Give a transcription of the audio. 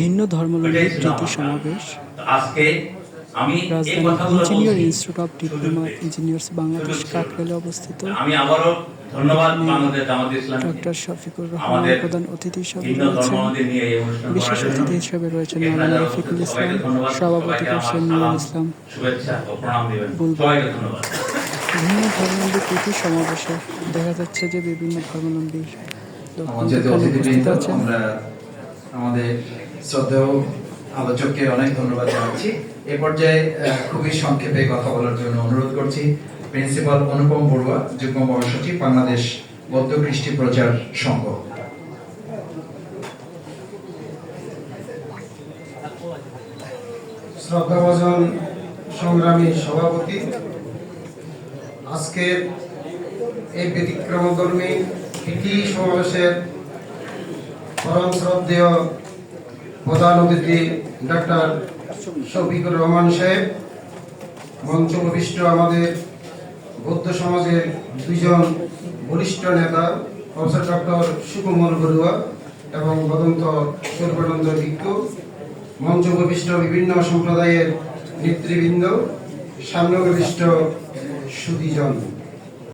ভিন্ন ধর্মাবলম্বী আমার সমাবেশ। আজকে আমি রাজধানী engineer institute of diploma engineers Bangladesh কাকরাইলে অবস্থিত। আমি আবারও ধন্যবাদ বাংলাদেশ জামাত ইসলামী। ডক্টর শফিকুর রহমান প্রধান অতিথি হিসাবে রয়েছেন। বিশেষ অতিথি হিসেবে রয়েছেন মাওলানা রফিকুল ইসলাম সভাপতি করছেন নুরুল ইসলাম। শুভেচ্ছা ও প্রণাম দিবেন। সবাইকে ধন্যবাদ। ভিন্ন ধর্মাবলম্বী প্রীতি সমাবেশে দেখা যাচ্ছে যে বিভিন্ন ধর্মাবলম্বী আমরা আমাদের শ্রদ্ধেয় আলোচককে অনেক ধন্যবাদ জানাচ্ছি। এ পর্যায়ে খুবই সংক্ষেপে কথা বলার জন্য অনুরোধ করছি। প্রিন্সিপাল অনুপম বড়ুয়া যুগ্ম মহাসচিব বাংলাদেশ বৌদ্ধ কৃষ্টি প্রচার সংঘ। শ্রদ্ধাভাজন সংগ্রামী সভাপতি আজকের এই ব্যতিক্রমধর্মী প্রীতি সমাবেশের পরম শ্রদ্ধেয় প্রধান শফিকুর রহমান মঞ্চ আমাদের সমাজের দুইজন বরিষ্ঠ নেতা, প্রফেসর ডক্টর সুকুমল বড়ুয়া এবং বদন্ত সর্বানন্দ ভিক্ষু মঞ্চ উপবিষ্ট বিভিন্ন সম্প্রদায়ের নেতৃবৃন্দ, সামনে উপবিষ্ট সুদীজন।